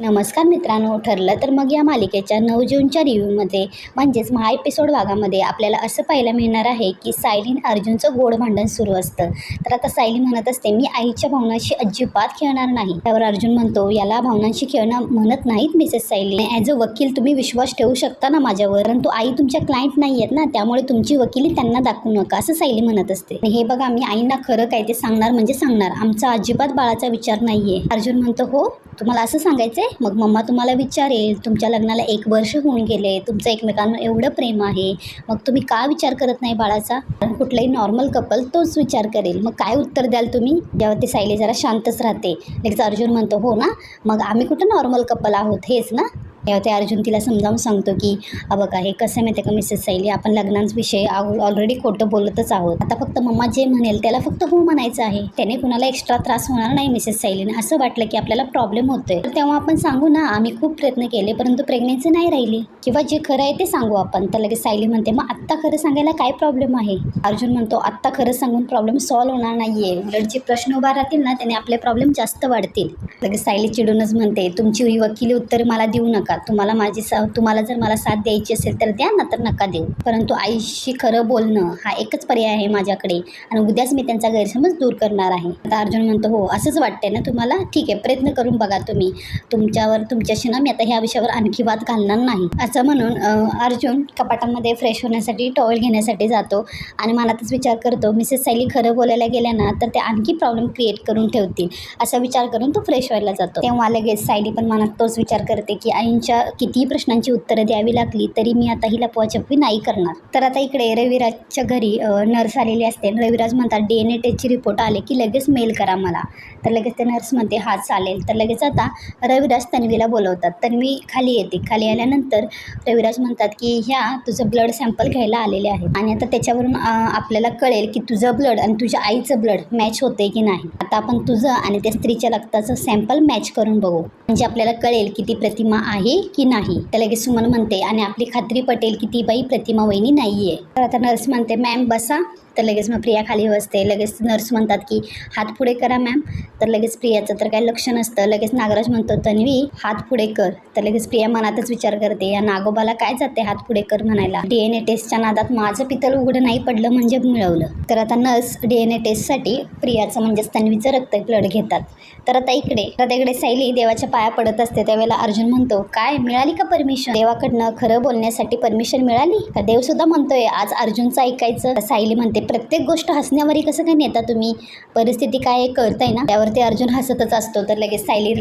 नमस्कार मित्रांनो ठरलं तर मग या मालिकेच्या नऊ जूनच्या रिव्ह्यूमध्ये म्हणजेच महा एपिसोड भागामध्ये आपल्याला असं पाहायला मिळणार आहे की सायलीन अर्जुनचं गोड भांडण सुरू असतं. तर आता सायली म्हणत असते मी आईच्या भावनांशी अजिबात खेळणार नाही. त्यावर अर्जुन म्हणतो याला भावनांशी खेळणं म्हणत नाहीत मिसेस सायली. ॲज अ वकील तुम्ही विश्वास ठेवू शकता ना माझ्यावर परंतु आई तुमच्या क्लायंट नाही आहेत ना त्यामुळे तुमची वकिली त्यांना दाखवू नका असं सायली म्हणत असते. हे बघा मी आईंना खरं काय ते सांगणार म्हणजे सांगणार. आमचा अजिबात बाळाचा विचार नाही आहे अर्जुन म्हणतो हो तुम्हाला असं सांगायचं आहे मग मम्मा तुम्हाला विचारेल तुमच्या लग्नाला एक वर्ष होऊन गेले तुमचं एकमेकांवर एवढं प्रेम आहे मग तुम्ही का विचार करत नाही बाळाचा? कारण कुठलाही नॉर्मल कपल तोच विचार करेल. मग काय उत्तर द्याल तुम्ही? जेव्हा ते सायली जरा शांतच राहते. लगेच अर्जुन म्हणतो हो ना मग आम्ही कुठं नॉर्मल कपल आहोत? हेच ना? तेव्हा ते अर्जुन तिला समजावून सांगतो की हा बघा हे कसं आहे माहिती आहे का मिसेस सैली आपण लग्नांविषयी ऑलरेडी खोटं बोलतच आहोत. आता फक्त मम्मा जे म्हणेल त्याला फक्त हो म्हणायचं आहे. त्याने कुणाला एक्स्ट्रा त्रास होणार नाही मिसेस सैलीने असं वाटलं की आपल्याला प्रॉब्लेम होतोय. तर तेव्हा आपण सांगू ना आम्ही खूप प्रयत्न केले परंतु प्रेग्नेन्सी नाही राहिली. किंवा जे खरं आहे ते सांगू आपण. तर लगेच सायली म्हणते मग आत्ता खरं सांगायला काय प्रॉब्लेम आहे? अर्जुन म्हणतो आत्ता खरं सांगून प्रॉब्लेम सॉल्व्ह होणार नाहीये. उलट जे प्रश्न उभा राहतील ना त्याने आपले प्रॉब्लेम जास्त वाढतील. लगेच सायली चिडूनच म्हणते तुमची वकिली उत्तर मला देऊ नका. तुम्हाला माझी सा तुम्हाला जर मला साथ द्यायची असेल तर द्या ना तर नका देऊ. परंतु आईशी खरं बोलणं हा एकच पर्याय आहे माझ्याकडे आणि उद्याच मी त्यांचा गैरसमज दूर करणार आहे. आता अर्जुन म्हणतो हो असंच वाटतंय ना तुम्हाला? ठीक आहे प्रयत्न करून बघा तुम्ही. तुमच्यावर तुमच्याशी ना मी आता ह्या विषयावर आणखी वाद घालणार नाही. असं म्हणून अर्जुन कपाटामध्ये फ्रेश होण्यासाठी टॉवेल घेण्यासाठी जातो आणि मनातच विचार करतो मिसेस सायली खरं बोलायला गेल्या ना तर ते आणखी प्रॉब्लेम क्रिएट करून ठेवतील. असा विचार करून तो फ्रेश व्हायला जातो. तेव्हा लगेच सायली पण मनात तोच विचार करते की आई तुमच्या कितीही प्रश्नांची उत्तरं द्यावी लागली तरी मी आता ही लपवाछपवी नाही करणार. तर आता इकडे रविराजच्या घरी नर्स आलेली असते. रविराज म्हणतात डी एन ए टेस्टची रिपोर्ट आले की लगेच मेल करा मला. तर लगेच ते नर्स म्हणते हा चालेल. तर लगेच आता रविराज तन्वीला बोलवतात. तन्वी खाली येते. खाली आल्यानंतर रविराज म्हणतात की ह्या तुझं ब्लड सॅम्पल घ्यायला आलेले आहे. आणि आता त्याच्यावरून आपल्याला कळेल की तुझं ब्लड आणि तुझ्या आईचं ब्लड मॅच होते की नाही. आता आपण तुझं आणि त्या स्त्रीच्या रक्ताचं सॅम्पल मॅच करून बघू. म्हणजे आपल्याला कळेल की ती प्रतिमा आहे की नाही? तर लगेच सुमन म्हणते आणि आपली खात्री पटेल की ती बाई प्रतिमा वहिनी नाही आहे तर आता नर्स म्हणते मॅम बसा. तर लगेच मग प्रिया खाली बसते. लगेच नर्स म्हणतात की हात पुढे करा मॅम तर लगेच प्रियाचं तर काही लक्ष नसतं. लगेच नागराज म्हणतो तन्वी हात पुढे कर. तर लगेच प्रिया मनातच विचार करते या नागोबाला काय जाते हात पुढे कर म्हणायला? डी एन ए टेस्टच्या नादात माझं पितल उघडं नाही पडलं म्हणजे मिळवलं. तर आता नर्स डी एन ए टेस्टसाठी प्रियाचं म्हणजेच तन्वीचं रक्त ब्लड घेतात. तर आता इकडे तर इकडे सायली देवाच्या पाया पडत असते. त्यावेळेला अर्जुन म्हणतो काय मिळाली का परमिशन देवाकडनं खरं बोलण्यासाठी परमिशन मिळाली? का देव सुद्धा म्हणतोय आज अर्जुनचं ऐकायचं. सायली म्हणते प्रत्येक गोष्ट हसण्यावरही कसं काय नेता तुम्ही? परिस्थिती काय आहे ना? त्यावरती अर्जुन हसतच असतो. तर लगेच सायली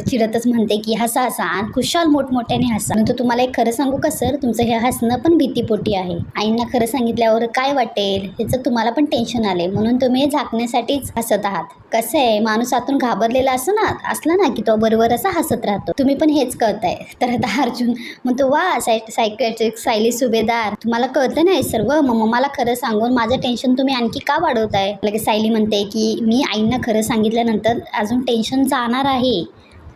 चिडतच म्हणते की हसा हसा आणि खुशाल मोठमोठ्याने हसा. परंतु तुम्हाला एक खरं सांगू का सर? तुमचं हे हसणं पण भीतीपोटी आहे. आईंना खरं सांगितल्यावर काय वाटेल? ह्याचं तुम्हाला पण टेन्शन आले म्हणून तुम्ही हे झाकण्यासाठीच हसत आहात. कसं आहे? माणूस आतून घाबरलेला असं ना असला ना की तो बरोबर असा हसत राहतो. तुम्ही पण हेच कळताय. तर आता अर्जुन म्हणतो वा साय सायकॅट्रिक सायली सुभेदार. तुम्हाला कळतं नाही सर्व? मग मला खरं सांगून माझं टेन्शन तुम्ही आणखी का वाढवताय? लगेच सायली म्हणते की मी आईंना खरं सांगितल्यानंतर अजून टेन्शन जाणार आहे.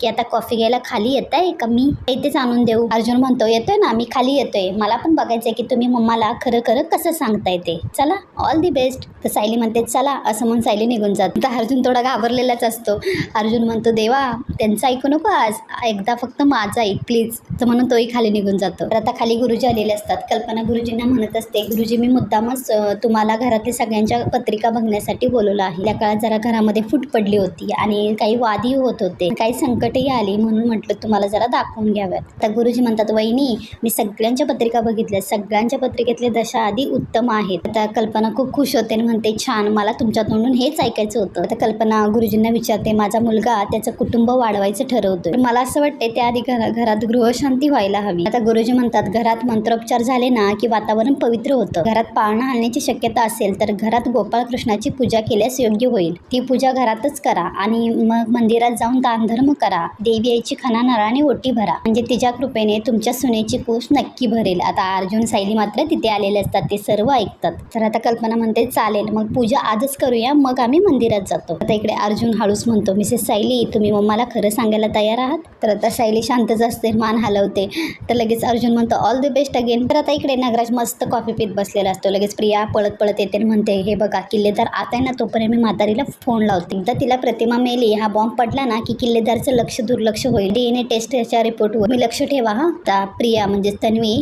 की आता कॉफी घ्यायला खाली येत आहे का मी? इथेच आणून देऊ. अर्जुन म्हणतो येतोय ना मी खाली येतोय. मला पण बघायचं आहे की तुम्ही मम्माला खरं खरं कसं सांगताय ते. चला ऑल दी बेस्ट तर सायली म्हणते चला असं म्हणून सायली निघून जात. तर अर्जुन थोडा घाबरलेलाच असतो. अर्जुन म्हणतो देवा त्यांचं ऐकू नको आज. एकदा फक्त माझं ऐक प्लीज तर म्हणून तोही खाली निघून जातो. तर आता खाली गुरुजी आलेले असतात. कल्पना गुरुजींना म्हणत असते गुरुजी मी मुद्दामच तुम्हाला घरातल्या सगळ्यांच्या पत्रिका बघण्यासाठी बोलवलं आहे. त्या काळात जरा घरामध्ये फूट पडली होती आणि काही वादी होत होते. काही संकटही आली म्हणून म्हटलं तुम्हाला जरा दाखवून घ्याव्यात. आता गुरुजी म्हणतात वहिनी मी सगळ्यांच्या पत्रिका बघितल्या. सगळ्यांच्या पत्रिकेतले दशा आधी उत्तम आहेत. आता कल्पना खूप खुश होते आणि म्हणते छान मला तुमच्या तोंडून हेच ऐकायचं होतं. आता कल्पना गुरुजींना विचारते माझा मुलगा त्याचं कुटुंब वाढवायचं ठरवतोय. मला असं वाटते त्याआधी घरा घरात गृहशांती व्हायला हवी. आता गुरुजी म्हणतात घरात मंत्रोपचार झाले ना की वातावरण पवित्र होतं. घरात पाळणा आणण्याची शक्यता असेल तर घरात गोपाळकृष्णाची पूजा केल्यास योग्य होईल. ती पूजा घरातच करा आणि मग मंदिरात जाऊन दानधर्म करा. देवी आईची खना आणि ओटी भरा. म्हणजे तिच्या कृपेने तुमच्या सुनेची कूस नक्की भरेल. आता अर्जुन सायली मात्र तिथे आलेले असतात. ते सर्व ऐकतात. तर आता कल्पना म्हणते चालेल मग पूजा आजच करूया. मग आम्ही मंदिरात जातो. आता इकडे अर्जुन हळूच म्हणतो मिसेस सायली तुम्ही मम्माला खरं सांगायला तयार आहात? तर आता सायली शांतच असते मान हलवते. तर लगेच अर्जुन म्हणतो ऑल द बेस्ट अगेन तर आता इकडे नागराज मस्त कॉफी पीत बसलेला असतो. लगेच प्रिया पळत पळत येते म्हणते हे बघा किल्लेदार आता आहे ना तोपर्यंत मी म्हातारीला फोन लावते. एकदा तिला प्रतिमा मेली हा बॉम्ब पडला ना की किल्लेदारचं लग्न लक्ष दुर्लक्ष होईल. डी एन ए टेस्टच्या रिपोर्टवर मी लक्ष ठेवा हा. आता प्रिया म्हणजे तन्वी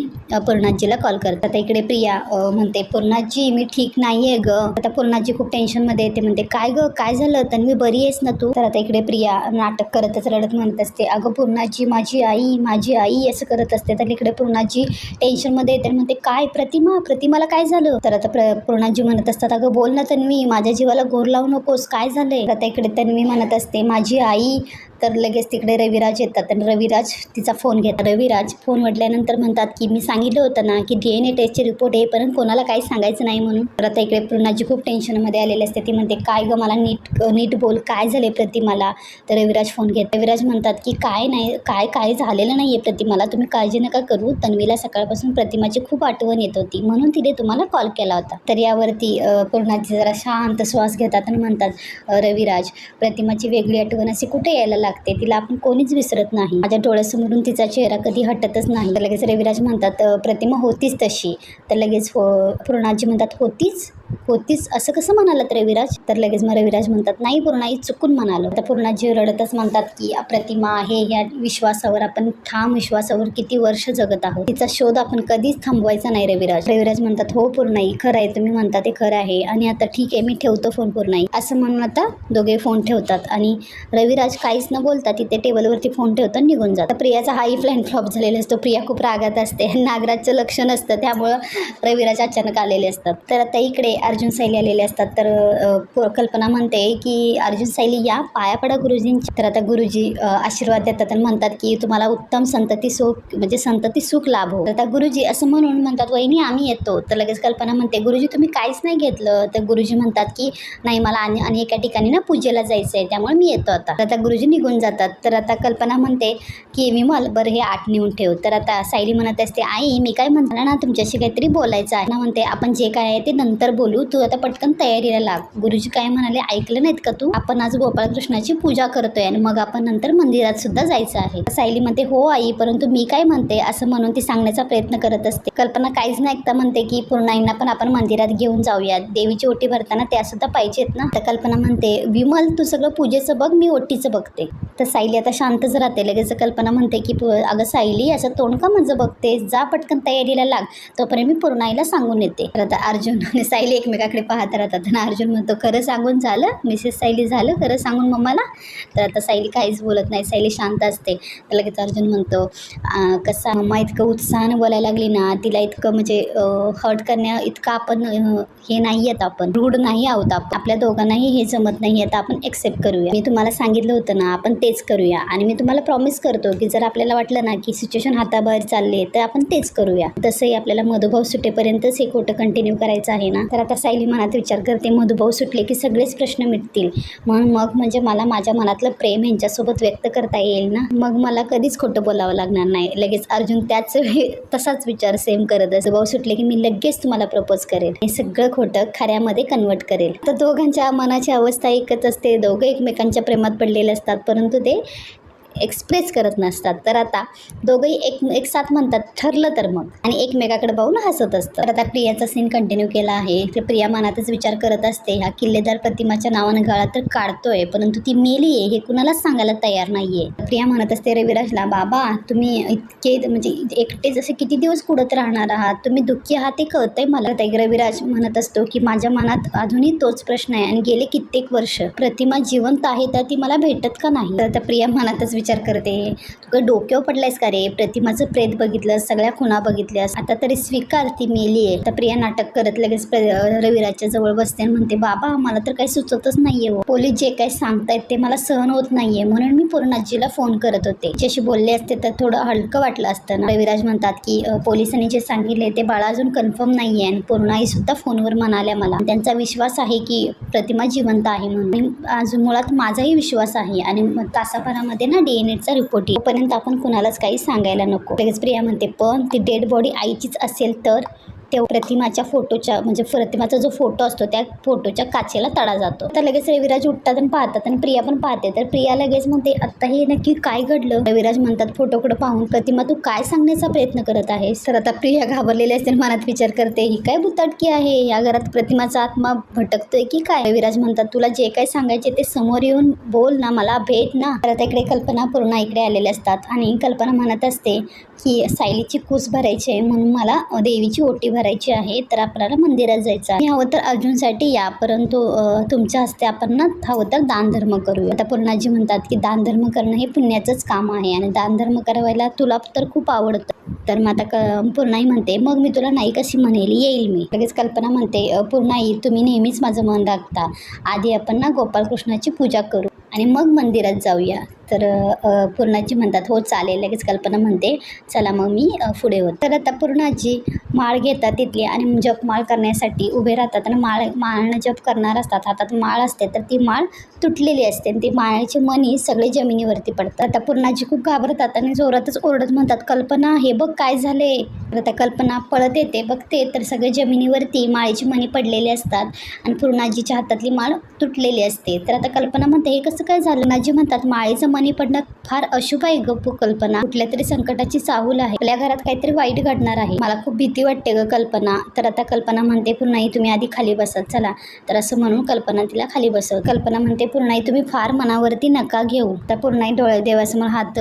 पूर्णाजीला कॉल करतात आता इकडे प्रिया म्हणते पूर्णाजी मी ठीक नाही आहे ग. आता पूर्णाजी खूप टेन्शनमध्ये येते म्हणते काय ग? काय झालं? तन्वी बरी आहेस ना तू? तर आता इकडे प्रिया नाटक करतच रडत म्हणत असते अगं पूर्णाजी माझी आई माझी आई असं करत असते. तर इकडे पूर्णाजी टेन्शनमध्ये येते म्हणते काय? प्रतिमा? प्रतिमाला काय झालं? तर आता प्र पूर्णाजी म्हणत असतात अगं बोल ना तन्वी माझ्या जीवाला गोर लावू नकोस. काय झालंय? आता इकडे तन्वी म्हणत असते माझी आई तर लगेच तिकडे रविराज येतात. आणि रविराज तिचा फोन घेतात. रविराज फोन वडल्यानंतर म्हणतात की मी सांगितलं होतं ना की डी एन ए टेस्टचे रिपोर्ट येईपर्यंत कोणाला काही सांगायचं नाही म्हणून. तर आता इकडे पूर्णाजी खूप टेन्शनमध्ये आलेली असते. ती म्हणते काय गं मला नीट नीट बोल काय झाले प्रतिमाला? तर रविराज फोन घेत रविराज म्हणतात की काय नाही काय काय झालेलं नाही आहे प्रतिमाला तुम्ही काळजी नका करू. तन्वीला सकाळपासून प्रतिमाची खूप आठवण येत होती म्हणून तिने तुम्हाला कॉल केला होता. तर यावरती पूर्णाजी जरा शांत श्वास घेतात आणि म्हणतात रविराज प्रतिमाची वेगळी आठवण अशी कुठे यायला लागते तिला आपण कोणीच विसरत नाही. माझ्या डोळ्यासमोरून तिचा चेहरा कधी हटतच नाही. तर लगेच रविराज म्हणतात प्रतिमा होतीच तशी. तर लगेच हो पूर्णाजी म्हणतात होतीच? होतीच असं कसं म्हणालात रविराज तर लगेच मग रविराज म्हणतात नाही पूर्णाई चुकून म्हणालो. तर पूर्णाजी रडतच म्हणतात की प्रतिमा आहे या विश्वासावर आपण ठाम विश्वासावर किती वर्ष जगत आहोत? तिचा शोध आपण कधीच थांबवायचा नाही रविराज रविराज म्हणतात हो पूर्णाई खरं आहे तुम्ही म्हणता ते खरं आहे आणि आता ठीक आहे मी ठेवतो फोन पूर्णाई. असं म्हणून आता दोघे फोन ठेवतात आणि रविराज काहीच न बोलता तिथे टेबलवरती फोन ठेवतात निघून जातात. प्रियाचा हाही फ्लॅन फ्लॉप झालेला असतो. प्रिया खूप रागात असते. नागराजचं लक्ष नसतं त्यामुळं रविराज अचानक आलेले असतात. तर आता इकडे अर्जुन सायली आलेले असतात. तर कल्पना म्हणते की अर्जुन सायली या पाया पडा गुरुजींची तर आता गुरुजी आशीर्वाद देतात आणि म्हणतात की तुम्हाला उत्तम संतती सुख म्हणजे संतती सुख लाभ. हो तर आता गुरुजी असं म्हणून म्हणतात वहिनी आम्ही येतो. तर लगेच कल्पना म्हणते गुरुजी तुम्ही काहीच नाही घेतलं. तर गुरुजी म्हणतात की नाही मला आणि आणि एका ठिकाणी ना पूजेला जायचं आहे त्यामुळे मी येतो आता. तर आता गुरुजी निघून जातात. तर आता कल्पना म्हणते की मी मला बरं हे आठ नेऊन ठेव. तर आता सायली म्हणत असते आई मी काय म्हणतो ना तुमच्याशी काहीतरी बोलायचं आहे. ना म्हणते आपण जे काय आहे ते नंतर बोल. बोलू तू आता पटकन तयारीला लाग. गुरुजी काय म्हणाले ऐकलं नाहीत का तू? आपण आज गोपाळकृष्णाची पूजा करतोय आणि मग आपण नंतर मंदिरात सुद्धा जायचं आहे. सायली म्हणते हो आई परंतु मी काय म्हणते? असं म्हणून ती सांगण्याचा प्रयत्न करत असते. कल्पना काहीच नाही ऐकता म्हणते की पूर्णाईंना पण आपण मंदिरात घेऊन जाऊयात. देवीची ओटी भरताना त्या सुद्धा पाहिजेत ना? तर कल्पना म्हणते विमल तू सगळं पूजेचं बघ मी ओटीचं बघते. तर सायली आता शांतच राहते. लगेच कल्पना म्हणते की पु- अगं सायली असं तोंड का माझं बघते जा पटकन तयारीला लाग. तोपर्यंत मी पूर्णाईला सांगून येते. तर आता अर्जुन आणि सायली एकमेकाकडे पाहत राहतात. आणि अर्जुन म्हणतो खरं सांगून झालं मिसेस सायली झालं खरं सांगून मम्माला. तर आता सायली काहीच बोलत नाही सायली शांत असते. तर लगेच अर्जुन म्हणतो कसा मम्मा इतकं उत्साहानं बोलायला लागली ना तिला इतकं म्हणजे हर्ट करण्या इतकं आपण हे नाही आहेत आपण. रूढ नाही आहोत आपण. आपल्या दोघांनाही हे जमत नाही आता आपण एक्सेप्ट करूया. मी तुम्हाला सांगितलं होतं ना आपण तेच करूया. आणि मी तुम्हाला प्रॉमिस करतो की जर आपल्याला वाटलं ना की सिच्युएशन हाताबाहेर चालली आहे तर आपण तेच करूया. तसंही आपल्याला मधुभाव सुटेपर्यंतच हे खोटं कंटिन्यू करायचं आहे ना. तर आता सायली मनात विचार करते मधुभाऊ सुटले की सगळेच प्रश्न मिटतील. म्हणून मग म्हणजे मला माझ्या मनातलं प्रेम यांच्यासोबत व्यक्त करता येईल ना? मग मला कधीच खोटं बोलावं लागणार नाही. लगेच अर्जुन त्याच वेळी तसाच विचार सेम करत असतो. भाऊ सुटले की मी लगेच तुम्हाला प्रपोज करेल. हे सगळं खोटं खऱ्यामध्ये कन्वर्ट करेल. तर दोघांच्या मनाची अवस्था एकच असते. दोघं एकमेकांच्या प्रेमात पडलेले असतात परंतु ते एक्सप्रेस करत नसतात. तर आता दोघंही एक एक साथ म्हणतात ठरलं तर मग. आणि एकमेकाकडे पाहून हसत असतं. तर आता प्रियाचा सीन कंटिन्यू केला आहे. तर प्रिया मनातच विचार करत असते ह्या किल्लेदार प्रतिमाच्या नावानं गळा तर काढतोय परंतु ती मेली आहे हे कुणालाच सांगायला तयार नाहीये. प्रिया म्हणत असते रविराजला बाबा तुम्ही इतके म्हणजे एकटे जसे किती दिवस कुडत राहणार आहात? तुम्ही दुःखी आहात ते कळतंय मला. ते रविराज म्हणत असतो की माझ्या मनात अजूनही तोच प्रश्न आहे आणि गेले कित्येक वर्ष. प्रतिमा जिवंत आहे तर ती मला भेटत का नाही? तर आता प्रिया मनातच विचार विचार करते. तू काही डोक्यावर पडलायस का रे? प्रतिमाचं प्रेत बघितलंस सगळ्या खुणा बघितल्यास. आता तरी स्वीकार ती मेली आहे. तर प्रिया नाटक करत लगेच प्र- रविराजच्या जवळ बसते आणि म्हणते बाबा मला तर काही सुचतच नाहीये हो. पोलीस जे काही सांगतायत ते मला सहन होत नाहीये. म्हणून मी पूर्णाजीला फोन करत होते. जशी बोलले असते तर थोडं हलकं वाटलं असतं ना. रविराज म्हणतात की पोलिसांनी जे सांगितले ते बाळा अजून कन्फर्म नाहीये. आणि पूर्णाई सुद्धा फोनवर म्हणाल्या मला त्यांचा विश्वास आहे की प्रतिमा जिवंत आहे म्हणून. अजून मुळात माझाही विश्वास आहे. आणि मग तासाभरामध्ये ना डी एन रिपोर्ट येईल तोपर्यंत आपण कुणालाच काही सांगायला नको. लगेच प्रिया म्हणते पण ती डेड बॉडी आईचीच असेल तर? तेव्हा प्रतिमाच्या फोटोच्या म्हणजे प्रतिमाचा जो फोटो असतो त्या फोटोच्या काचेला तडा जातो. तर लगेच रविराज उठतात आणि पाहतात आणि प्रिया पण पाहते. तर प्रिया लगेच म्हणते आत्ता हे नक्की काय घडलं? रविराज म्हणतात फोटोकडे पाहून प्रतिमा तू काय सांगण्याचा प्रयत्न करत आहेस? तर आता प्रिया घाबरलेली असते मनात विचार करते ही काय बुताटकी आहे? या घरात प्रतिमाचा आत्मा भटकतोय की काय? रविराज म्हणतात तुला जे काय सांगायचे ते समोर येऊन बोल ना मला भेट ना. तर आता इकडे कल्पना पूर्ण इकडे आलेले असतात आणि कल्पना म्हणत असते की सायलीची कूस भरायची आहे म्हणून मला देवीची ओटी भरायची आहे तर आपल्याला मंदिरात जायचं आहे. हवं तर अर्जुनसाठी या परंतु तुमच्या हस्ते आपण ना हवं तर दानधर्म करूया. आता पूर्णाजी म्हणतात की दानधर्म करणं हे पुण्याचंच काम आहे आणि दानधर्म करायला तुला तर खूप आवडतं. तर मग आता क पूर्णाई म्हणते मग मी तुला नाही कशी म्हणेल येईल मी. लगेच कल्पना म्हणते पूर्णाई तुम्ही नेहमीच माझं मन राखता आधी आपण ना गोपालकृष्णाची पूजा करू आणि मग मंदिरात जाऊया. तर पूर्णाजी म्हणतात हो चालेल. लगेच कल्पना म्हणते चला मग मी पुढे होत तर आता पूर्णाजी माळ घेतात तिथली आणि जप माळ करण्यासाठी उभे राहतात आणि माळ माळणं जप करणार असतात. हातात माळ असते तर ती माळ तुटलेली असते आणि ती माळ्याची मणी सगळे जमिनीवरती पडतात. आता पूर्णाजी खूप घाबरतात आणि जोरातच ओरडत म्हणतात कल्पना हे बघ काय झाले तर आता कल्पना पळत येते बघते तर सगळे जमिनीवरती माळेची मणी पडलेली असतात आणि पूर्णाजीच्या हातातली माळ तुटलेली असते. तर आता कल्पना म्हणते हे कसं काय झालं? नाजी म्हणतात माळेचं मनी पडणं फार अशुभ आहे गप्पू कल्पना. कुठल्या तरी संकटाची चाहूल आहे. आपल्या घरात काहीतरी वाईट घडणार आहे. मला खूप भीती वाटते ग कल्पना. तर आता कल्पना म्हणते पूर्णाई तुम्ही आधी खाली बसत चला. तर असं म्हणून कल्पना तिला खाली बसव. कल्पना म्हणते पूर्णाई तुम्ही फार मनावरती नका घेऊ. तर पूर्णाई डोळे देवासमोर हात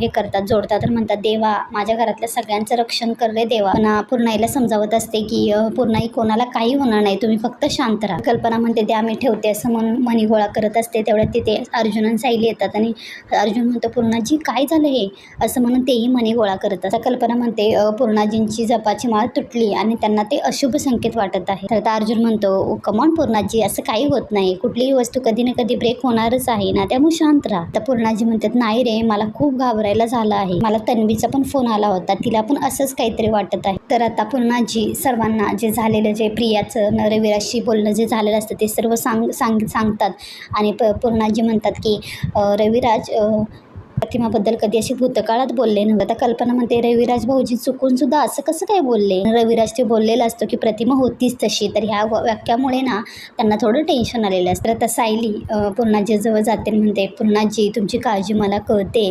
हे करतात जोडतात आणि म्हणतात देवा माझ्या घरातल्या सगळ्यांचं रक्षण कर रे देवा. पण पूर्णाईला समजावत असते की पूर्णाई कोणाला काही होणार नाही. तुम्ही फक्त शांत राहा. कल्पना म्हणते द्या मी ठेवते. असं म्हणून मनी गोळा करत असते. तेवढ्यात तिथे अर्जुन आणि सायली येतात आणि अर्जुन म्हणतो पूर्णाजी काय झालं हे? असं म्हणून तेही मने गोळा करत असतात. कल्पना म्हणते पूर्णाजींची जपाची माळ तुटली आणि त्यांना ते अशुभ संकेत वाटत आहे तर अर्जुन म्हणतो कमॉन पूर्णाजी असं काही होत नाही. कुठलीही वस्तू कधी ना कधी ब्रेक होणारच आहे. ना त्यामुळे शांत राहा. तर पूर्णाजी म्हणतात नाही रे मला खूप घाबरायला झालं आहे. मला तन्वीचा पण फोन आला होता. तिला पण असंच काहीतरी वाटत आहे. तर आता पूर्णाजी सर्वांना जे झालेलं जे प्रियाचं रविराशी बोलणं जे झालेलं असतं ते सर्व सांग सांग सांगतात. आणि प पूर्णाजी म्हणतात की रवी रविराज अ, प्रतिमाबद्दल कधी अशी भूतकाळात बोलले नव्हते आता कल्पना म्हणते रविराज भाऊजी चुकून सुद्धा असं कसं काय बोलले? रविराज ते बोललेला असतो की प्रतिमा होतीच तशी. तर ह्या वाक्यामुळे ना त्यांना थोडं टेन्शन आलेलं असतं. तर आता सायली पूर्णाजीजवळ जाते म्हणते पूर्णाजी तुमची काळजी मला कळते.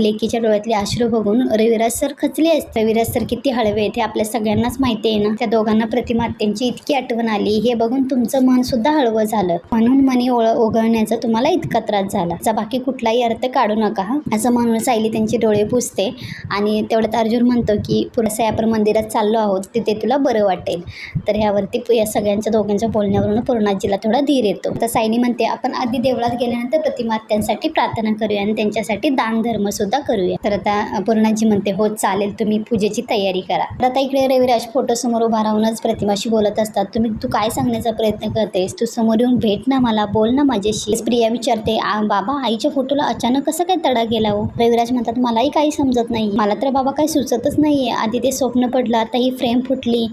लेकीच्या डोळ्यातले अश्रू बघून रविराज सर खचले असते. रविराज सर किती हळवे आहेत हे आपल्या सगळ्यांनाच माहिती आहे ना. त्या दोघांना प्रतिमा त्यांची इतकी आठवण आली. हे बघून तुमचं मन सुद्धा हळवं झालं. म्हणून मनी ओळ ओघळण्याचा तुम्हाला इतका त्रास झाला. बाकी कुठलाही अर्थ काढू नका असं म्हणून सायली त्यांचे डोळे पुसते आणि तेवढ्यात अर्जुन म्हणतो की पुढे आपण मंदिरात चाललो आहोत. तिथे तुला बरं वाटेल. तर ह्यावरती पु- या सगळ्यांच्या दोघांच्या बोलण्यावरून पूर्णाजीला थोडा धीर येतो. तर सायली म्हणते आपण आधी देवळात गेल्यानंतर प्रतिमात्यांसाठी प्रार्थना करूया आणि त्यांच्यासाठी दानधर्मसुद्धा करूया. तर आता पूर्णाजी म्हणते हो चालेल. तुम्ही पूजेची तयारी करा. तर आता इकडे रविराज फोटो समोर उभा राहूनच प्रतिमाशी बोलत असतात. तुम्ही तू काय सांगण्याचा प्रयत्न करतेस? तू समोर येऊन भेट ना मला बोल ना माझ्याशी. प्रिया विचारते "आ, बाबा आईच्या फोटोला अचानक कसं काय तडा गेला हो. रविराज म्हणतात मलाही काही समजत नाही. मला तर बाबा काही सुचतच नाही आधी ते स्वप्न पडलं आता ही फ्रेम फुटली.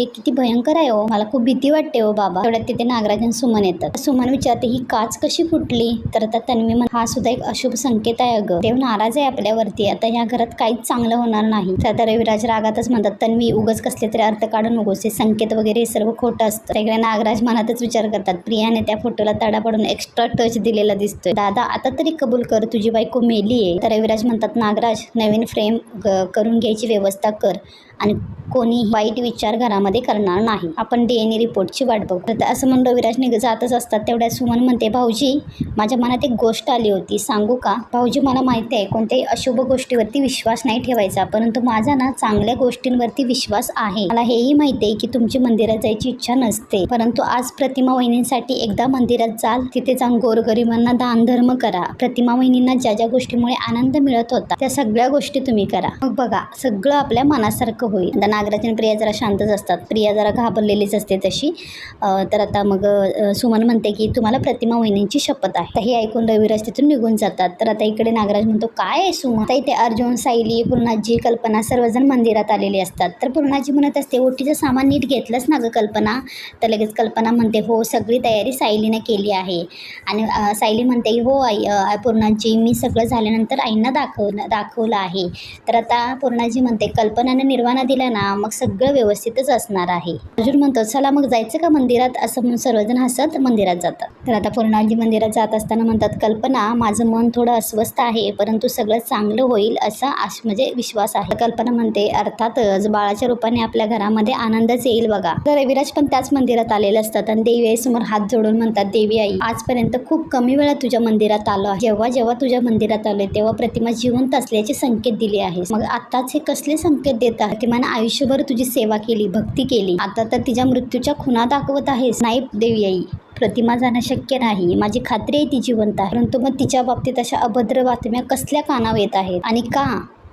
हे किती भयंकर आहे हो. मला खूप भीती वाटते हो बाबा. तेवढ्यात तिथे नागराज आणि सुमन येतात. सुमन विचारते ही काच कशी फुटली? तर आता तन्वी म्हण हा सुद्धा एक अशुभ संकेत आहे अगं. देव नाराज आहे आपल्यावरती. आता ह्या घरात काहीच चांगलं होणार नाही. तर आता रविराज रागातच म्हणतात तन्वी उगच कसले तरी अर्थ काढून उगोचे संकेत वगैरे सर्व खोटं असतं. सगळ्या नागराज मनातच विचार करतात प्रियाने त्या फोटोला तडा पडून एक्स्ट्रा टच दिलेला दिसतोय. दादा आता तरी कबूल कर. तुझी बायको मेली आहे. तर रविराज म्हणतात नागराज नवीन फ्रेम करून घ्यायची व्यवस्था कर. आणि कोणी वाईट विचार घरामध्ये करणार नाही. आपण डी एन ए रिपोर्टची वाट बघू. तर असं म्हणून रविराज निघ जातच असतात. तेवढ्या सुमन म्हणते भाऊजी माझ्या मनात एक गोष्ट आली होती. सांगू का? भाऊजी मला माहिती आहे कोणत्याही अशुभ गोष्टीवरती विश्वास नाही ठेवायचा. परंतु माझा ना चांगल्या गोष्टींवरती विश्वास आहे. मला हेही माहिती आहे की तुमची मंदिरात जायची इच्छा नसते. परंतु आज प्रतिमा वहिनींसाठी एकदा मंदिरात जाल. तिथे जाऊन गोरगरिबांना दानधर्म करा. प्रतिमा वहिनींना ज्या ज्या गोष्टीमुळे आनंद मिळत होता त्या सगळ्या गोष्टी तुम्ही करा. मग बघा सगळं आपल्या मनासारखं होईल. आता नागराज आणि प्रिया जरा शांतच असतात. प्रिया जरा घाबरलेलीच असते तशी. तर आता मग सुमन म्हणते की तुम्हाला प्रतिमा वहिनींची शपथ आहे. तर हे ऐकून रविराज तिथून निघून जातात. तर आता इकडे नागराज म्हणतो काय आहे सुमन? आता इथे अर्जुन सायली पूर्णाजी कल्पना सर्वजण मंदिरात आलेले असतात. तर पूर्णाजी म्हणत असते ओटीचं सामान नीट घेतलंच ना गं कल्पना? तर लगेच कल्पना म्हणते हो सगळी तयारी सायलीने केली आहे. आणि सायली म्हणते हो आई पूर्णाजी मी सगळं झाल्यानंतर आईंना दाखव दाखवलं आहे. तर आता पूर्णाजी म्हणते कल्पनाने निर्वाण कल्पना दिल्या ना मग सगळं व्यवस्थितच असणार आहे. अर्जुन म्हणतो चला मग जायचं का मंदिरात? असं म्हणून सर्वजण हसत मंदिरात जातात. तर आता पूर्णाजी मंदिरात जात असताना म्हणतात कल्पना माझं मन थोडं अस्वस्थ आहे परंतु सगळं चांगलं होईल असा आश म्हणजे विश्वास आहे. कल्पना म्हणते अर्थातच बाळाच्या रूपाने आपल्या घरामध्ये आनंदच येईल बघा. तर रविराज पण त्याच मंदिरात आलेले असतात आणि देवी आईसमोर हात जोडून म्हणतात देवी आई आजपर्यंत खूप कमी वेळा तुझ्या मंदिरात आलो जेव्हा जेव्हा तुझ्या मंदिरात आलोय तेव्हा प्रतिमा जिवंत असल्याचे संकेत दिले आहे मग आताच हे कसले संकेत देत आहे प्रेमानं आयुष्यभर तुझी सेवा केली भक्ती केली. आता तर तिच्या मृत्यूच्या खुणा दाखवत आहेस. नाही देवी आई प्रतिमा जाणं शक्य नाही. माझी खात्री आहे ती जिवंत आहे. परंतु मग तिच्या बाबतीत अशा अभद्र बातम्या कसल्या कानावर येत आहेत? आणि का?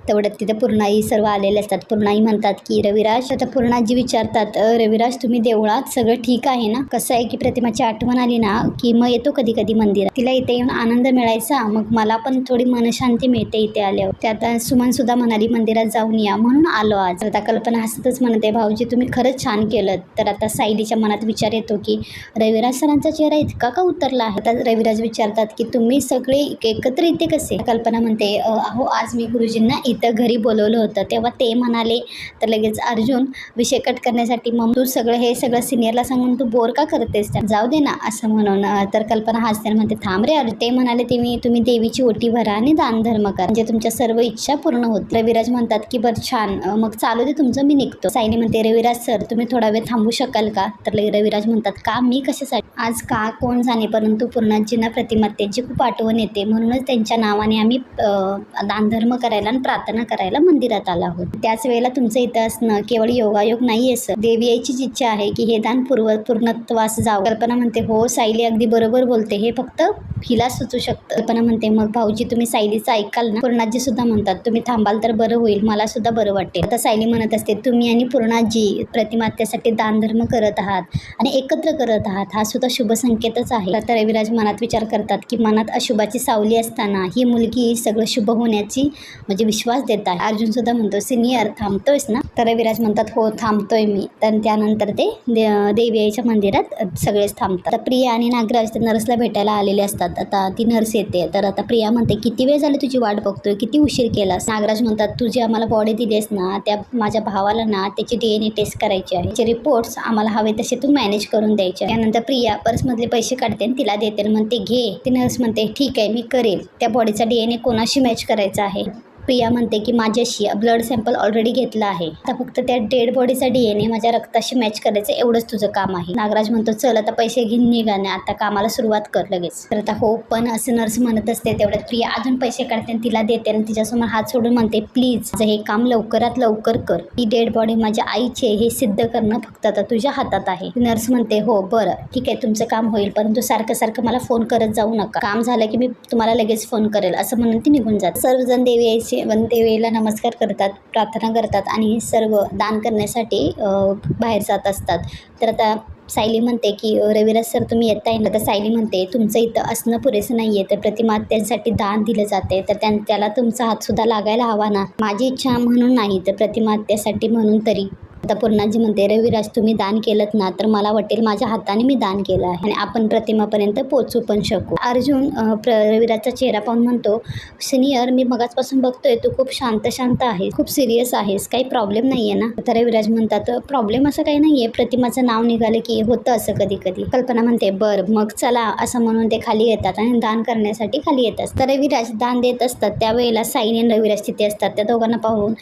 तेवढ्यात तिथे पूर्णाई सर्व आलेले असतात. पूर्णाई म्हणतात की रविराज आता पूर्णाजी विचारतात रविराज तुम्ही देवळात सगळं ठीक आहे ना? कसं आहे की प्रतिमाची आठवण आली ना की मग येतो कधी कधी मंदिरात? तिला इथे येऊन आनंद मिळायचा मग मला पण थोडी मनशांती मिळते इथे आल्यावर. त्यात सुमन सुद्धा म्हणाली मंदिरात जाऊन या म्हणून आलो आज. आता कल्पना हसतच म्हणते भाऊजी तुम्ही खरंच छान केलं तर आता सायलीच्या मनात विचार येतो की रविराज सरांचा चेहरा इतका का उतरला आहे? आता रविराज विचारतात की तुम्ही सगळे एकत्र इथे कसे? कल्पना म्हणते अहो आज मी गुरुजींना इथं घरी बोलवलं होतं. तेव्हा ते म्हणाले तर लगेच अर्जुन विषय कट करण्यासाठी मग तू सगळं हे सगळं सिनियरला सांगून तू बोर का करतेस? त्या जाऊ दे ना असं म्हणून तर कल्पना हसते म्हणते थांब रे अर्जुन ते म्हणाले ते मी तुम्ही देवीची ओटी भरा आणि दानधर्म करा. म्हणजे तुमच्या सर्व इच्छा पूर्ण होत रविराज म्हणतात की बरं छान. मग चालू दे तुमचं मी निघतो. साईनी म्हणते रविराज सर तुम्ही थोडा वेळ थांबू शकाल का? तर लगे रविराज म्हणतात का? मी कशासाठी? आज का? कोण जाणे? परंतु पूर्णाजींना प्रतिमातेची खूप आठवण येते. म्हणूनच त्यांच्या नावाने आम्ही दानधर्म करायला आणि प्रार्थना करायला मंदिरात आला आहोत. त्याच वेळेला तुमचं इथं असणं केवळ योगायोग नाही असं देवी आईचीच इच्छा आहे की हे दान पूर्व पूर्णत्वास जावं. कल्पना म्हणते हो सायली अगदी बरोबर बोलते. हे फक्त हिला सुचू शकतं. कल्पना म्हणते मग भाऊजी तुम्ही सायलीचं ऐकाल ना? पूर्णाजी सुद्धा म्हणतात तुम्ही थांबाल तर बरं होईल. मला सुद्धा बरं वाटेल. आता सायली म्हणत असते तुम्ही आणि पूर्णाजी प्रतिमात्यासाठी दानधर्म करत आहात आणि एकत्र करत आहात. हा सुद्धा शुभ संकेतच आहे. आता रविराज मनात विचार करतात की मनात अशुभाची सावली असताना ही मुलगी सगळं शुभ होण्याची म्हणजे विश्वास देत आहे. अर्जुन सुद्धा म्हणतो सिनियर थांबतोयस ना? तर रविराज म्हणतात हो थांबतोय मी. तर त्यानंतर ते देवी आईच्या मंदिरात सगळेच थांबतात. आता प्रिया आणि नागराज ते नर्सला भेटायला आलेले असतात. आता ती नर्स येते. तर आता प्रिया म्हणते किती वेळ झाली तुझी वाट बघतोय? किती उशीर केलास? नागराज म्हणतात तू जी आम्हाला बॉडी दिलीस ना त्या माझ्या भावाला ना त्याची डी एन ए टेस्ट करायची आहे. त्याचे रिपोर्ट्स आम्हाला हवे तसे तू मॅनेज करून द्यायचे आहे. त्यानंतर प्रिया पर्समधले पैसे काढते आणि तिला देते म्हणते घे. ती नर्स म्हणते ठीक आहे मी करेल त्या बॉडीचा डी एन ए कोणाशी मॅच करायचा आहे? प्रिया म्हणते की माझ्याशी ब्लड सॅम्पल ऑलरेडी घेतला आहे. आता फक्त त्या डेड बॉडीचा डी एन ए माझ्या रक्ताशी मॅच करायचं एवढंच तुझं काम आहे. नागराज म्हणतो चल आता पैसे घेऊन निघाने आता कामाला सुरुवात कर लगेच. तर आता हो पण असं नर्स म्हणत असते तेवढ्यात प्रिया अजून पैसे काढते आणि तिला देते आणि तिच्यासमोर हात सोडून म्हणते प्लीज हे काम लवकरात लवकर कर. ही डेड बॉडी माझ्या आईची हे सिद्ध करणं फक्त आता तुझ्या हातात आहे. नर्स म्हणते हो बरं. ठीक आहे तुमचं काम होईल परंतु सारखं सारखं मला फोन करत जाऊ नका. काम झालं की मी तुम्हाला लगेच फोन करेल. असं म्हणून ती निघून जात. सर्वजण देवी यायचे. देवीला नमस्कार करतात प्रार्थना करतात आणि सर्व दान करण्यासाठी बाहेर जात असतात. तर आता सायली म्हणते की रविराज सर तुम्ही येत आहे ना? तर सायली म्हणते तुमचं इथं असणं पुरेसं नाही आहे तर प्रतिमा त्यांसाठी दान दिलं जाते. तर त्यां त्याला तुमचा हातसुद्धा लागायला हवा ना? माझी इच्छा म्हणून नाही तर प्रतिमा त्यासाठी म्हणून तरी. आता पूर्णाजी म्हणते रविराज तुम्ही दान केलं ना तर मला वाटेल माझ्या हाताने मी दान केलं आहे आणि आपण प्रतिमापर्यंत पोचू पण शकू. अर्जुन प्र रविराजचा चेहरा पाहून म्हणतो सिनियर मी मगाचपासून बघतोय तू खूप शांत शांत आहेस खूप सिरियस आहेस काही प्रॉब्लेम नाही आहे ना? तर रविराज म्हणतात प्रॉब्लेम असं काही नाही आहे प्रतिमाचं नाव निघालं की होतं असं कधी कधी कल्पना म्हणते बरं मग चला असं म्हणून ते खाली येतात आणि दान करण्यासाठी खाली येतात. तर रविराज दान देत असतात त्यावेळेला साईन आणि रविराज तिथे असतात. त्या दोघांना पाहून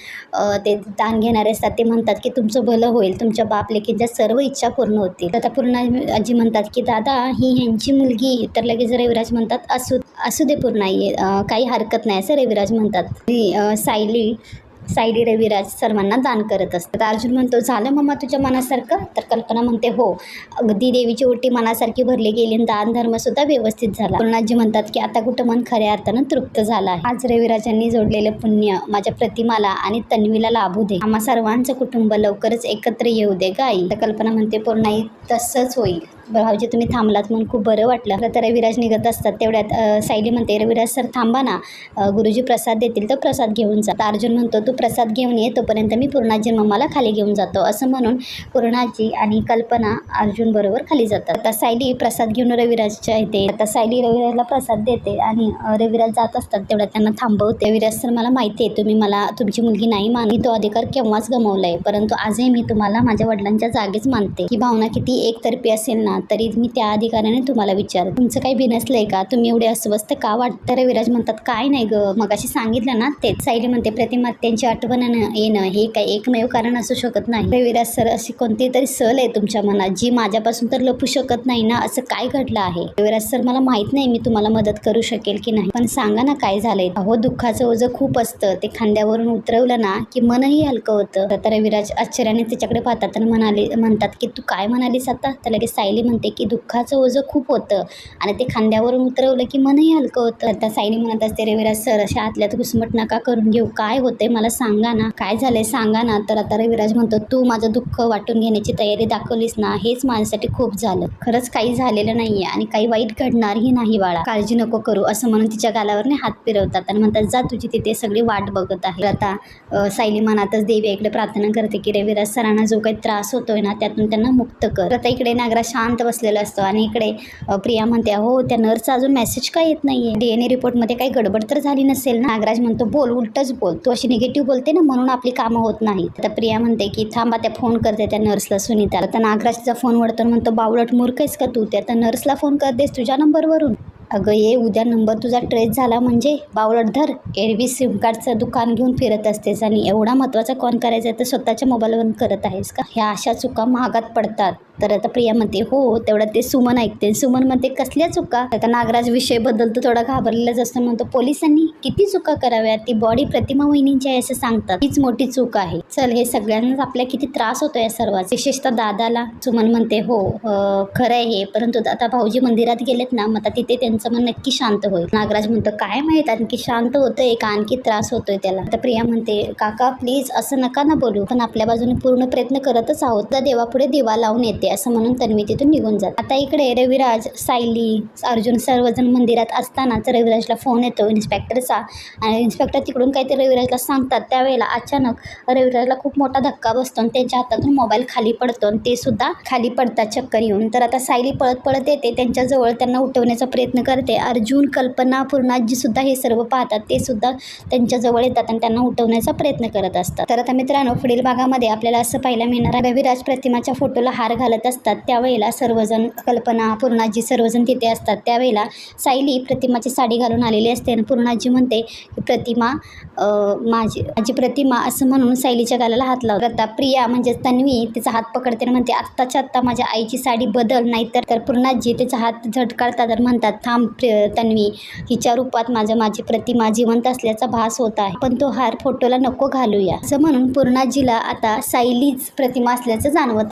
ते दान घेणारे असतात. ते म्हणतात की तुमचं भलं होईल तुमच्या बाप लेखींच्या सर्व इच्छा पूर्ण होतील. आता पूर्ण आजी म्हणतात की दादा ही ह्यांची मुलगी तर लगेच रविराज म्हणतात असू असू दे पूर्ण काही हरकत नाही. असं रविराज म्हणतात. सायली सायली रविराज सर्वांना दान करत असतात. अर्जुन म्हणतो झालं मम्मा तुझ्या मनासारखं? तर कल्पना म्हणते हो. अगदी देवीची ओटी मनासारखी भरली गेली आणि दान धर्म सुद्धा व्यवस्थित झाला. पूर्णाजी म्हणतात की आता कुठं मन खऱ्या अर्थानं तृप्त झालं आहे. आज रविराजांनी जोडलेलं पुण्य माझ्या प्रतिमाला आणि तन्वीला लाभू दे. आम्हा सर्वांचं कुटुंब लवकरच एकत्र येऊ दे गाई. तर कल्पना म्हणते पूर्णाई तसंच होईल. भाऊजी तुम्ही थांबलात म्हणून खूप बरं वाटलं. तर रविराज निघत असतात तेवढ्यात. सायली म्हणते रविराज सर थांबा ना. गुरुजी प्रसाद देतील तर प्रसाद घेऊन जा. अर्जुन म्हणतो तू प्रसाद घेऊन ये तोपर्यंत मी पूर्णाजी मम्माला खाली घेऊन जातो. असं म्हणून पूर्णाजी आणि कल्पना अर्जुन बरोबर खाली जातात. आता सायली प्रसाद घेऊन रविराजच्या येते. आता सायली रविराजला प्रसाद देते आणि रविराज जात असतात. तेवढ्यात त्यांना थांबवते. रविराज सर मला माहिती आहे तुम्ही मला तुमची मुलगी नाही मानली. तो अधिकार केव्हाच गमावलाय. परंतु आजही मी तुम्हाला माझ्या वडिलांच्या जागेच मानते. ही भावना किती एकतर्फी असेल ना तरी मी त्या अधिकाराने तुम्हाला विचार तुमचं काही बिनसलंय का? तुम्ही एवढे अस्वस्थ का वाटतं रविराज म्हणतात काय नाही ग मगाशी सांगितलं ना तेच सायली म्हणते प्रतिमा त्यांची आठवण येणं हे काही एकमेव कारण असू शकत नाही. रविराज सर अशी कोणती तरी सल आहे तुमच्या मनात जी माझ्यापासून तर लपू शकत नाही ना असं काय घडलं आहे? रविराज सर मला माहीत नाही मी तुम्हाला मदत करू शकेल की नाही. पण सांगा ना काय झालंय? अहो दुःखाचं ओझं खूप असतं. ते खांद्यावरून उतरवलं ना की मनही हलकं होतं. तर रविराज आश्चर्याने तिच्याकडे पाहतात आणि म्हणाले म्हणतात की तू काय म्हणालीस आता तर लगेच सायली म्हणते की दुःखाचं ओझं खूप होतं. आणि ते खांद्यावरून उतरवलं की मनही हलकं होतं. आता सायली म्हणत असते रविराज सर अशा आतल्यात घुसमट नका करून घेऊ. काय होतंय मला सांगा ना. काय झालंय सांगा ना. तर आता रविराज म्हणतो तू माझं दुःख वाटून घेण्याची तयारी दाखवलीस ना हेच माझ्यासाठी खूप झालं. खरंच काही झालेलं नाहीये आणि काही वाईट घडणारही नाही बाळा. काळजी नको करू. असं म्हणून तिच्या गालावरने हात फिरवतात आणि म्हणतात जा तुझी तिथे सगळी वाट बघत आहे. आता सायली मनातच देवी इकडे प्रार्थना करते की रविराज सरांना जो काही त्रास होतोय ना त्यातून त्यांना मुक्त कर. आता इकडे नागराज शांत बसलेला असतो आणि इकडे प्रिया म्हणते हो त्या नर्सचा अजून मेसेज काय येत नाही आहे डी एन ए रिपोर्टमध्ये काही गडबड तर झाली नसेल ना? नागराज म्हणतो बोल उलटच बोल. तू अशी निगेटिव्ह बोलते ना म्हणून आपली कामं होत नाही आता प्रिया म्हणते की थांबा त्या फोन करते त्या नर्सला सुनीताला. तर नागराजचा फोन वडतो म्हणतो बावळट मूर्ख आहेस का तू? त्या तर नर्सला फोन करतेस तुझ्या नंबरवरून अगं ये उद्या नंबर तुझा ट्रेस झाला म्हणजे? बावळट धर एरवी सिम कार्डचं दुकान घेऊन फिरत असतेस आणि एवढा महत्त्वाचा कॉल करायचा आहे तर स्वतःच्या मोबाईलवरून करत आहेस का? ह्या अशा चुका महागात पडतात. तर आता प्रिया म्हणते हो तेवढं ते सुमन ऐकते. सुमन म्हणते कसल्या चुका? आता नागराज विषय बदलतो थोडा घाबरलेलाच असतो. म्हणतो पोलिसांनी किती चुका कराव्या ती बॉडी प्रतिमा वहिनींची आहे असं सांगतात. हीच मोठी चूक आहे. चल हे सगळ्यांनाच आपल्या किती त्रास होतो या सर्वात विशेषतः दादाला. सुमन म्हणते हो खरं आहे हे. परंतु आता भाऊजी मंदिरात गेलेत ना मग आता तिथे त्यांचं मन नक्की शांत होईल नागराज म्हणतो काय माहीत आणखी शांत होतंय का? आणखी त्रास होतोय त्याला. तर प्रिया म्हणते काका प्लीज असं नका ना बोलू. पण आपल्या बाजूने पूर्ण प्रयत्न करतच आहोत. तर देवापुढे दिवा लावून येते असं म्हणून तन्वी तिथून निघून जात. आता इकडे रविराज सायली अर्जुन सर्वजण मंदिरात असतानाच रविराजला फोन येतो. इन्स्पेक्टरचा आणि इन्स्पेक्टर तिकडून काहीतरी रविराजला सांगतात. त्यावेळेला अचानक रविराजला खूप मोठा धक्का बसतो आणि त्यांच्या हातातून मोबाईल खाली पडतो आणि ते सुद्धा खाली पडतात चक्कर येऊन. तर आता सायली पळत पळत येते. त्यांच्याजवळ त्यांना उठवण्याचा प्रयत्न करते. अर्जुन कल्पना पूर्णाजीसुद्धा हे सर्व पाहतात. ते सुद्धा त्यांच्याजवळ येतात आणि त्यांना उठवण्याचा प्रयत्न करत असतात. तर आता मित्रांनो पुढील भागामध्ये आपल्याला असं पाहायला मिळणार रविराज प्रतिमाच्या फोटोला हार घालत असतात. त्यावेळेला सर्वजण कल्पना पूर्णाजी सर्वजण तिथे असतात. त्यावेळेला सायली प्रतिमाची साडी घालून आलेली असते आणि पूर्णाजी म्हणते की प्रतिमा माझी माझी प्रतिमा असं म्हणून सायलीच्या गालाला हात लावतात. आता प्रिया म्हणजे तन्वी तिचा हात पकडते आणि म्हणते आत्ताच्या आत्ता माझ्या आईची साडी बदल नाहीतर तर पूर्णाजी तिचा हात झटकाळतात तर म्हणतात थांब राम तन्वी हिच्या रूपात माझं माझी प्रतिमा जिवंत असल्याचा भास होत आहे. पण तो हार फोटोला नको घालूया. असं म्हणून पूर्णाजीला आता सायलीच प्रतिमा असल्याचं जाणवत